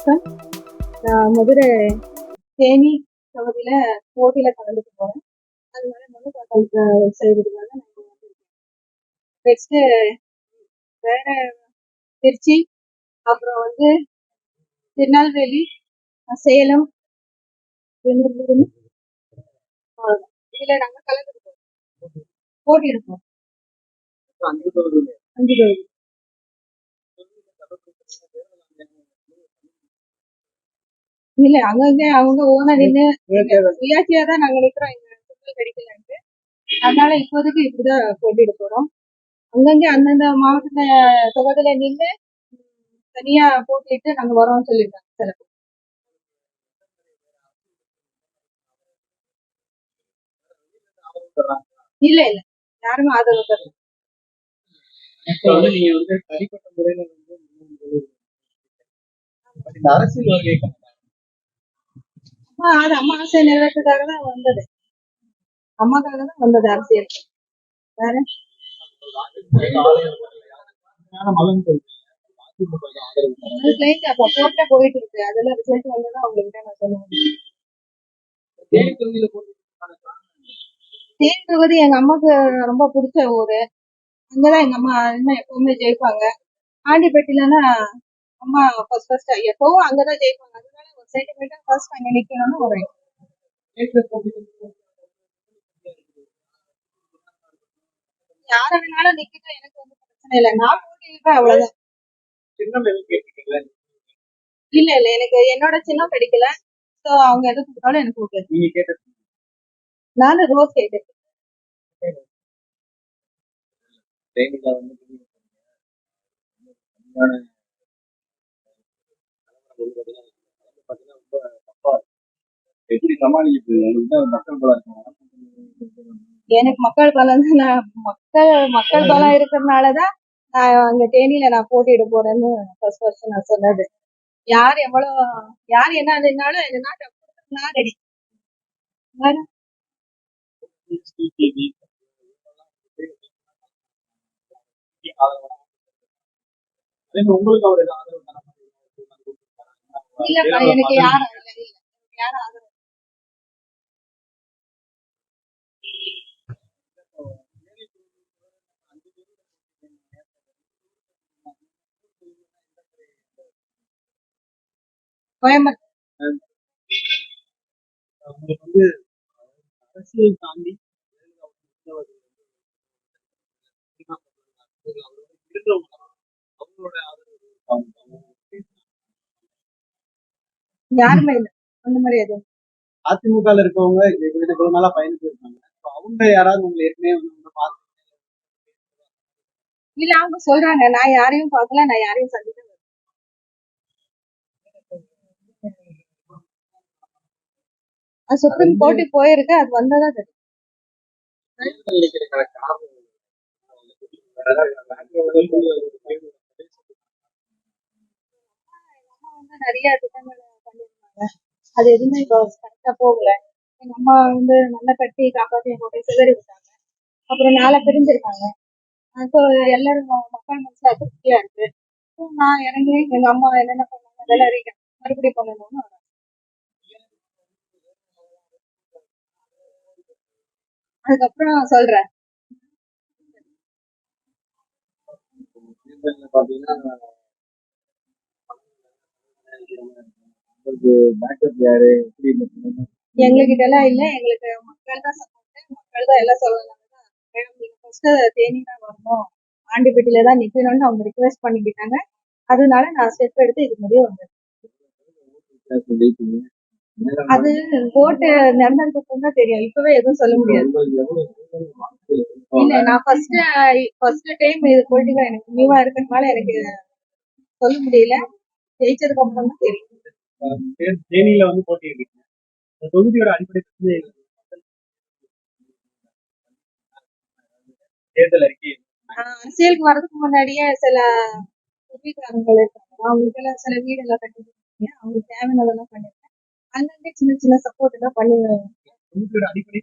வணக்கம். நான் மதுரை தேனி தொகுதியில போட்டியில கலந்துக்க போறேன். அதனால மனு தாக்கல் இங்க வந்திருக்கேன். நெக்ஸ்ட் வேற திருச்சி அப்புறம் வந்து திருநெல்வேலி சேலம். இதுல நாங்க கலந்துக்க போறோம். போட்டியிடுவோம் அஞ்சு தொகுதி இல்ல அங்கங்க அவங்க ஓனா நின்று சுயாட்சியா தான். நாங்க நிக்கிறோம். எங்க கிடைக்கலன்ட்டு. அதனால இப்போதைக்கு இப்படிதான் போட்டியிட போறோம். அங்கங்க அந்தந்த மாவட்ட தொகுதியில நின்று தனியா போட்டிட்டு நாங்க வரோம்னு சொல்லியிருக்காங்க சில பேர். இல்ல இல்ல. யாருமே ஆதரவு தரல. இப்ப வந்து நீங்க வந்து தனிப்பட்ட முறையில வந்து பட் இந்த அரசியல் அம்மா அது அம்மா ஆசை நிறைவேற்றதுக்காக தான் வந்தது. அம்மாக்காக தான் வந்தது அரசியல். வேற. கிளைண்ட் அப்ப போட்டே போயிட்டு இருக்கு. அதெல்லாம் ரிசல்ட் வந்ததான் உங்ககிட்ட நான் சொல்ல முடியும் தேனி தொகுதி எங்க அம்மாக்கு ரொம்ப பிடிச்ச ஊரு. அங்கதான் எங்க அம்மா இன்னும் எப்பவுமே ஜெயிப்பாங்க. ஆண்டிப்பட்டிலன்னா அம்மா ஃபர்ஸ்ட் ஃபர்ஸ்ட் எப்பவும் அங்கதான் ஜெயிப்பாங்க. சென்டிமெண்டா ஃபர்ஸ்ட் அங்க நிக்கணும்னு ஒரு யார வேணாலும் நிக்கட்டும் எனக்கு வந்து பிரச்சனை இல்லை நான் போட்டியிருப்பேன் அவ்வளவுதான் இல்ல இல்ல எனக்கு என்னோட சின்னம் கிடைக்கல சோ அவங்க எது கொடுத்தாலும் எனக்கு ஓகே நீங்க கேட்ட நானும் ரோஸ் கேட்டேன் வந்து உண்மையான பாத்தீங்கன்னா ரொம்ப தப்பா இருக்கு. எப்படி சமாளிக்கிறது உங்களுக்கு தான் மக்கள் பலம் இருக்கும் எனக்கு மக்கள் பலம் நான் மக்கள் மக்கள் பலம் இருக்கிறதுனாலதான் நான் அங்க தேனியில நான் போட்டியிட போறேன்னு ஃபர்ஸ்ட் ஃபர்ஸ்ட் நான் சொன்னது. யார் எவ்வளவு யார் என்ன நின்னாலும் நாட்டை நான் ரெடி உங்களுக்கு அவர் எனக்கு யாரும் இல்ல இல்ல எனக்கு யாரும் ஆதரவு கோயம்புத்தூர் உங்களுக்கு வந்து அரசியல் தாண்டி அவங்களோட ஆதரவு யாருமே இல்ல. அந்த மாதிரி எதுவும் அதிமுக இருக்கவங்க இவ்வளவு நாளா பயணிச்சு இருக்காங்க. அவங்க யாராவது உங்களை ஏற்கனவே வந்து பார்த்து இல்ல அவங்க சொல்றாங்க. நான் யாரையும் பார்க்கல நான் யாரையும் சந்திக்கல. அது சுப்ரீம் கோர்ட்டு போயிருக்கு அது வந்ததா தெரியும் நிறைய திட்டங்கள் பண்ணிருந்தாங்க அது எதுவுமே இப்போ கரெக்டா போகல. எங்க அம்மா வந்து நல்லா கட்டி காப்பாத்தி எங்க சிதறி விட்டாங்க. அப்புறம் நாளை பிரிஞ்சிருக்காங்க. ஸோ எல்லாரும் மக்கள் மனசுல அதிருப்தியா இருக்கு. நான் இறங்கி எங்க அம்மா என்னென்ன பண்ணாங்க அதெல்லாம் அறிக்கை மறுபடியும் பண்ணணும்னு வரேன். அதுக்கப்புறம் சொல்றேன் தேர்தல்ல பாத்தீங்கன்னா உங்களுக்கு பேக்கப் யாரு எப்படி இந்த பண்ணணும்? எங்ககிட்ட எல்லாம் இல்ல. எங்களுக்கு மக்கள் தான் சப்போர்ட் மக்கள் தான் எல்லாம் சொல்லலாம் மேடம் நீங்க ஃபர்ஸ்ட் தேனி தான் வரணும். ஆண்டிப்பட்டியில தான் நிக்கணும்னு அவங்க ரிக்வெஸ்ட் பண்ணிக்கிட்டாங்க. அதனால நான் ஸ்டெப் எடுத்து இது முடிவு வந்தேன். அது ஓட்டு நடந்ததுக்கு அப்புறம் தான் தெரியும். இப்பவே எதுவும் சொல்ல முடியாது? இல்ல நான் ஃபர்ஸ்ட் ஃபர்ஸ்ட் டைம் இது பொலிட்டிக்கா எனக்கு நியூவா இருக்கிறதுனால எனக்கு சொல்ல முடியல. ஜெயிச்சதுக்கு அப்புறம் தான் தெரியும். தேனியில வந்து இந்த தொகுதியோட அடிப்படை பிரச்சனை? தேர்தல் அறிக்கை. அரசியலுக்கு வர்றதுக்கு முன்னாடியே சில வீட்டுக்காரங்கள் இருக்காங்க. அவங்களுக்கு எல்லாம் சில வீடு எல்லாம் கட்டி அவங்களுக்கு தேவையானதெல்லாம் பண்ணிருக்கேன் அங்கங்க சின்ன சின்ன சப்போர்ட் எல்லாம் பண்ணி அடிப்படை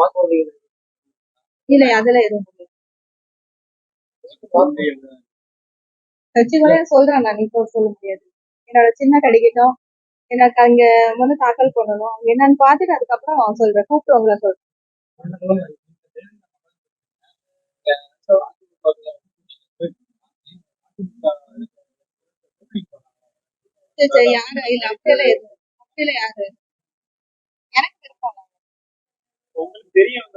வாக்குறுதிகள் இல்ல அதெல்லாம் எதுவும். கட்சிகளே சொல்றேன் நான் இப்போ சொல்ல முடியாது. என்னோட சின்ன கிடைக்கட்டும் எனக்கு அங்க வந்து தாக்கல் பண்ணணும். என்னன்னு பார்த்துட்டு அதுக்கப்புறம் சொல்றேன். கூப்பிட்டு உங்களை சொல்றேன். யாரு? இல்ல அப்படியெல்லாம் எதுவும் அப்படியெல்லாம் யாரு? எனக்கு விருப்பம் இல்ல. உங்களுக்கு தெரியும்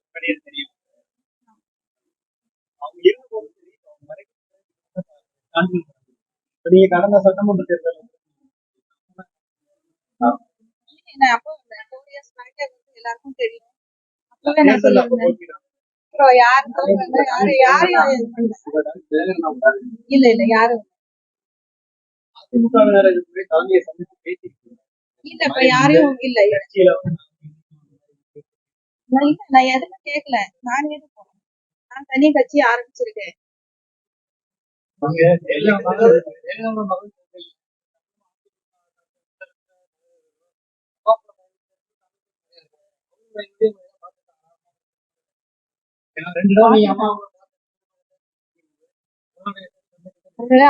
முன்னாடியே தெரியும். அவங்க இருக்கும்போது தெரியும். அவங்க வரைக்கும் நீங்க கடந்த சட்டமன்ற தேர்தல் அப்போ ஃபோர் இயர்ஸ் பேக்கே எல்லாருக்கும் தெரியும். அப்புறம் யாருக்கும் யாரு யாரையும் இல்ல இல்ல யாரும் இல்ல. இப்ப யாரையும் இல்ல. நான் எதுவும் கேக்கல. கேட்கல நான் எது நான் தனி கட்சி ஆரம்பிச்சிருக்கேன். அங்க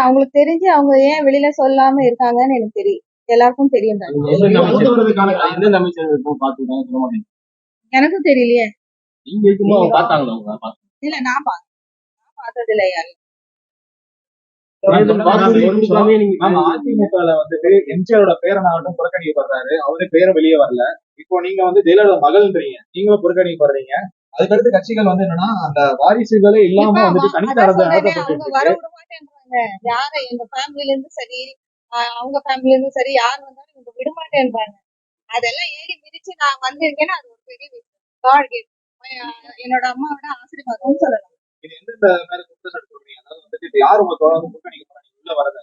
அவங்களுக்கு தெரிஞ்சு அவங்க ஏன் வெளியில சொல்லாம இருக்காங்கன்னு எனக்கு தெரியும் எல்லாருக்கும் தெரியும் எனக்கும் தெரியலையே. இல்ல நான் பார்த்தது இல்ல அதிமுகல வந்துட்டு எம்ஜிஆரோட பேரனாகட்டும் புறக்கணிக்கப்படுறாரு. அவரே பேரும் வெளியே வரல. இப்போ நீங்க வந்து ஜெயலலிதா மகள்ன்றீங்க. நீங்களும் புறக்கணிக்கப்படுறீங்க. அதுக்கடுத்து கட்சிகள் வந்து என்னன்னா அந்த வாரிசுகளே இல்லாம வந்துட்டு மாட்டேன்றாங்க. யார? எங்க ஃபேமிலில இருந்து சரி அவங்க ஃபேமிலில இருந்து சரி யார் வந்தாலும் இவங்க விட மாட்டேன்றாங்க. அதெல்லாம் ஏறி மிதிச்சு நான் வந்திருக்கேன்னா அது ஒரு பெரிய gift. ஆஹ் என்னோட அம்மாவோட ஆசீர்வாதம்னு சொல்லலாம். இது எந்தெந்த மேல குற்றச்சாட்டு சொல்றீங்க அதாவது வந்துட்டு இப்ப யார் உங்க தொடர்ந்து புறக்கணிக்கப்படுறாங்க உள்ள வரத.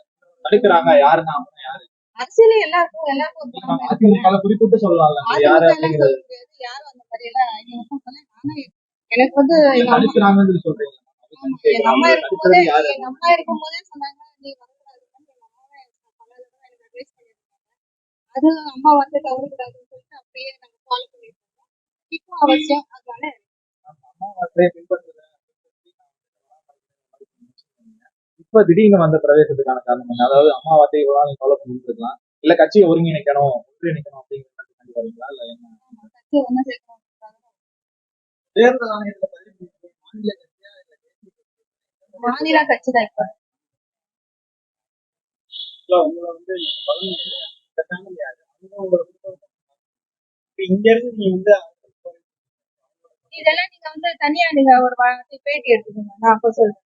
தடுக்கிறாங்க யாருன்னா அப்படின்னா யாரு? அரசியல எல்லாருக்கும் எல்லாருக்கும் குறிப்பிட்டு யாரு அப்படிங்கிறது யாரும் அந்த மாதிரி எல்லாம் எனக்கு வந்து எங்க அம்மா அம்மா இருக்கும்போதே எங்க அம்மா சொன்னாங்க நீ அது அம்மா வந்து தவறக்கூடாதுன்னு சொல்லிட்டு அப்படியே நாங்க ஃபாலோ பண்ணிட்டு இருக்கோம் இப்போ அவசியம் அதனால இப்ப திடீர்னு வந்த பிரவேசத்துக்கான காரணம் அதாவது அம்மாவாசை இவ்வளவு நீங்க ஃபாலோ பண்ணிட்டு இருக்கலாம் இல்ல கட்சியை ஒருங்கிணைக்கணும் ஒன்றிணைக்கணும் அப்படிங்கிற வரீங்களா? இல்ல என்ன? கட்சி ஒண்ணு சேர்க்கணும். தேர்தல் ஆணையத்துல பதிவு பண்ணிருக்கீங்க. மாநில கட்சியா இல்ல தேசிய கட்சியா? மாநில கட்சி தான் இப்ப உங்களை வந்து இங்க இருந்து நீங்க வந்து இதெல்லாம் நீங்க வந்து தனியா நீங்க ஒரு வாட்டி பேட்டி எடுத்துக்கோங்க நான் அப்ப சொல்றேன்.